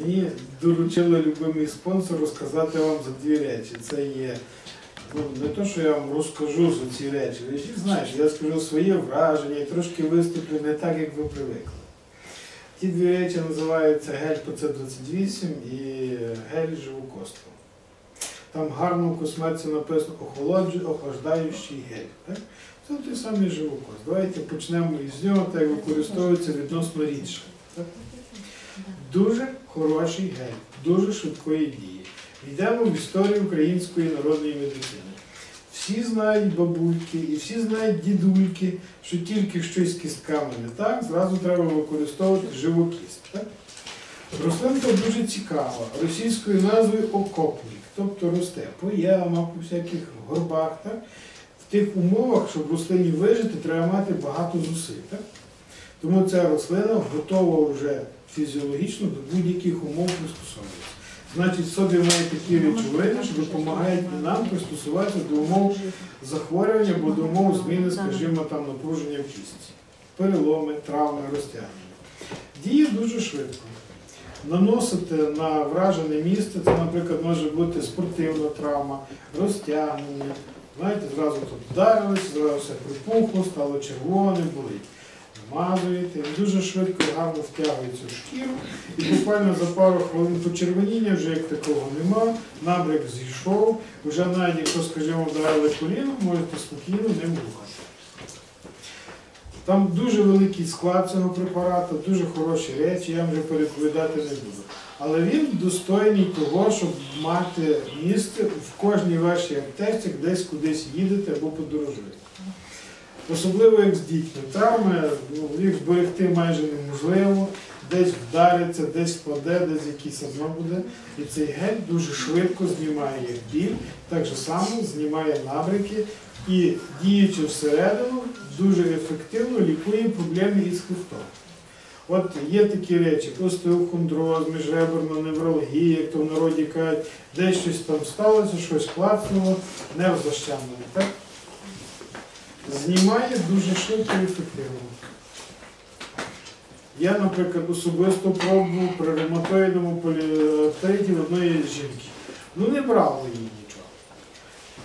Мені доручили любимий спонсор розказати вам за дві речі. Це є ну, не то, що я вам розкажу за ці речі, ви ж знаєте, я скажу своє враження і трошки виступлю не так, як ви привикли. Ті дві речі називаються гель ПЦ28 і гель живокостро. Там гарно в косметиці написано охолоджу- охлаждаючий гель. Так? Це той самий живокост. Давайте почнемо із нього, так використовується відносно рідше. Так? Дуже хороший гель, дуже швидкої дії. Йдемо в історію української народної медицини. Всі знають бабульки і всі знають дідульки, що тільки щось кістками не так, зразу треба використовувати живокіст. Так? Рослинка дуже цікава, російською назвою окопник, тобто росте по ямах, по всяких горбах. Так? В тих умовах, щоб рослині вижити, треба мати багато зусиль. Так? Тому ця рослина готова вже фізіологічно до будь-яких умов пристосовуватися. Значить, в собі має такі речовини, що допомагають нам пристосуватися до умов захворювання або до умов зміни, скажімо, там напруження в кістці. Переломи, травми, розтягнення. Діє дуже швидко. Наносити на вражене місце, це, наприклад, може бути спортивна травма, розтягнення. Знаєте, зразу тут вдарилися, зразу все припухло, стало червоним, болить. Намазуєте, дуже швидко гарно втягується в шкіру, і буквально за пару хвилин почервоніння вже як такого нема, набряк зійшов, вже навіть якщо, скажімо, вдарили коліно, можете спокійно ним рухати. Там дуже великий склад цього препарату, дуже хороші речі, я вже переповідати не буду. Але він достойний того, щоб мати місце в кожній вашій аптеці, десь кудись їдете або подорожуєте. Особливо як з дітьми. Травми ну, їх зберегти майже неможливо, десь вдариться, десь впаде, десь якийсь одно буде. І цей гель дуже швидко знімає як біль, так же само знімає набряки і діючи всередину, дуже ефективно лікує проблеми із хребтом. От є такі речі, остеохондроз, міжреберна неврологія, як то в народі кажуть, десь щось там сталося, щось клацнуло, защемлений. Так? Знімає дуже швидко і ефективно. Я, наприклад, особисто пробував при ревматоїдному поліартриті в одної жінки. Ну не брало її.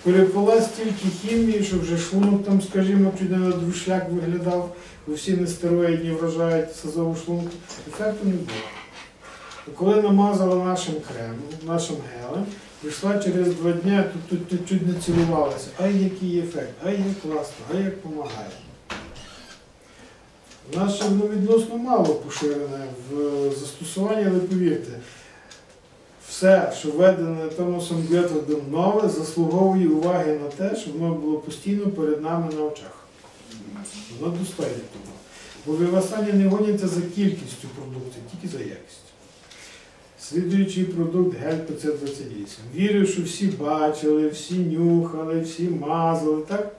Перепила стільки хімії, що вже шлунок там, скажімо, чуть на друшляк виглядав, бо всі нестероїдні вражають сазову шлунку. Ефекту не було. Коли намазала нашим кремом, нашим гелем, прийшла через два дні, тут, тут, чуть не цілувалася. Ай, який ефект, ай, як класно, ай, як допомагає. Наше воно відносно мало поширене в застосуванні, але повірте, все, що введене Томасом Гетвардом нове, заслуговує уваги на те, щоб воно було постійно перед нами на очах. Воно достойне того. Бо вивасання не гоняться за кількістю продукції, тільки за якістю. Слідуючий продукт гель ПЦ-28. Вірю, що всі бачили, всі нюхали, всі мазали, так?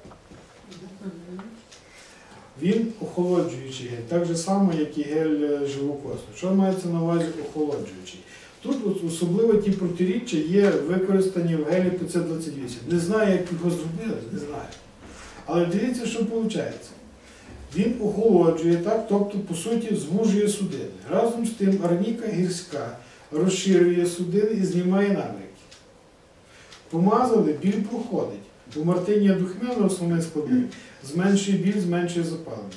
Він охолоджуючий гель, так же само, як і гель живокосну. Що мається на увазі охолоджуючий? Тут особливо ті протиріччя є використані в гелі ПЦ-28. Не знаю, як його зробили, не знаю. Але дивіться, що виходить. Він охолоджує, так, тобто, по суті, звужує судини. Разом з тим арніка гірська розширює судини і знімає набряки. Помазали, біль проходить. Бо мартинія духмяна основний складник зменшує біль, зменшує запалення.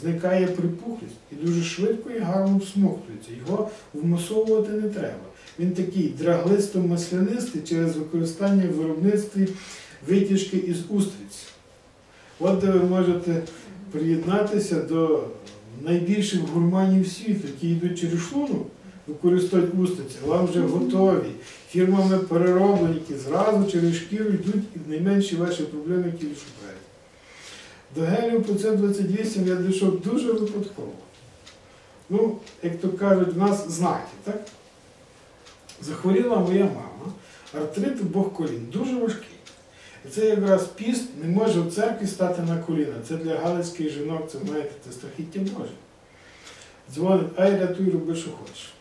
Зникає припухлість і дуже швидко і гарно всмоктується. Його вмасовувати не треба. Він такий драглисто-маслянистий через використання в виробництві витяжки із устриць. От де ви можете приєднатися до найбільших гурманів світу, які йдуть через шлунок, використовують устриці, вам вже готові. Фірмами перероблені, які зразу через шкіру йдуть і найменші ваші проблеми, які ви шукаєте. До гелію по це 28 я дійшов дуже випадково. Ну, як то кажуть, в нас знаки, так? Захворіла моя мама, артрит обох колін, дуже важкий. І це якраз піст не може в церкві стати на коліна. Це для галицьких жінок, це знаєте, це страхіття Боже. Дзвонить, ай рятуй, роби, що хочеш.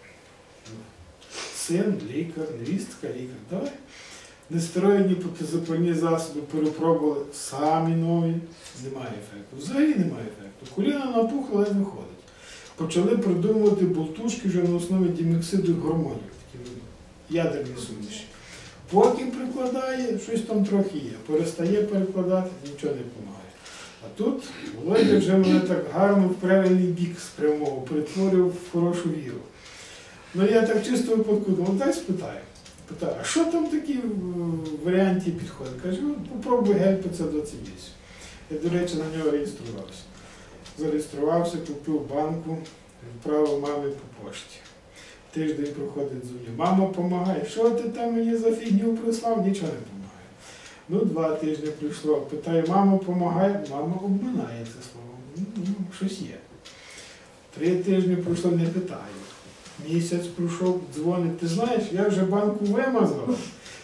Син, лікар, невістка, лікар. Давай. Нестероїдні протизапальні засоби перепробували самі нові. Немає ефекту. Взагалі немає ефекту. Коліна напухли, але виходить. почали придумувати болтушки вже на основі дімексиду гормонів, ядерні суміші. Поки прикладає, щось там трохи є. Перестає перекладати, нічого не допомагає. А тут Володя вже мене так гарно в правильний бік спрямовував, перетворив в хорошу віру. Ну я так чисто випадку думав, дай спитаю. Питаю, а що там такі в варіанті підходить? Каже, ну попробуй гель 528. Я, до речі, на нього реєструвався. Зареєструвався, купив банку, відправив мамі по пошті. Тиждень проходить дзвоню. Мама допомагає. Що ти там мені за фігню прислав? Нічого не допомагає. Ну, два тижні прийшло. Питаю, мама допомагає, мама обминає це слово. Ну, ну, щось є. Три тижні пройшло, не питаю. Місяць пройшов, дзвонить. Ти знаєш, я вже банку вимазала.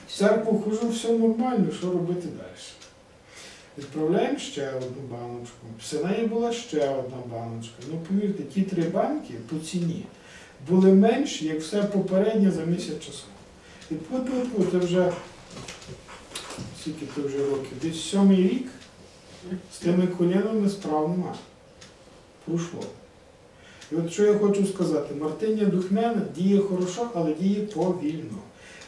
В церкву хожу, все нормально, що робити далі? Відправляємо ще одну баночку. Після неї була ще одна баночка. Ну, повірте, ті три банки по ціні були менші, як все попереднє за місяць часу. І пу-пу-пу, це вже скільки це вже років? Десь сьомий рік з тими колінами справ нема. Пройшло. І от що я хочу сказати, Мартиня Духмяна діє хорошо, але діє повільно.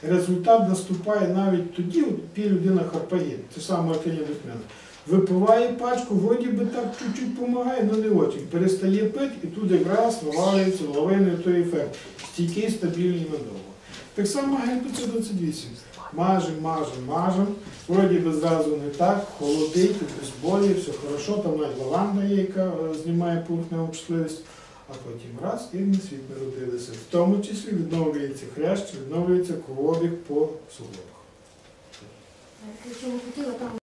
Результат наступає навіть тоді, от людина харпаїн, це саме Мартиня Духмяна. Випиває пачку, вроді би так чуть-чуть допомагає, але не очень. Перестає пити і тут якраз навалюється лавиною той ефект. Стійкий, стабільний надовго. Так само гель 28. Мажем, мажем, мажем. Вроді би зразу не так, холодить, без болі, все хорошо, там навіть лаванда є, яка е, знімає пунктну чутливість. А потім раз і на світ народилися. В тому числі відновлюється хрящ, відновлюється кровообіг по суглобах.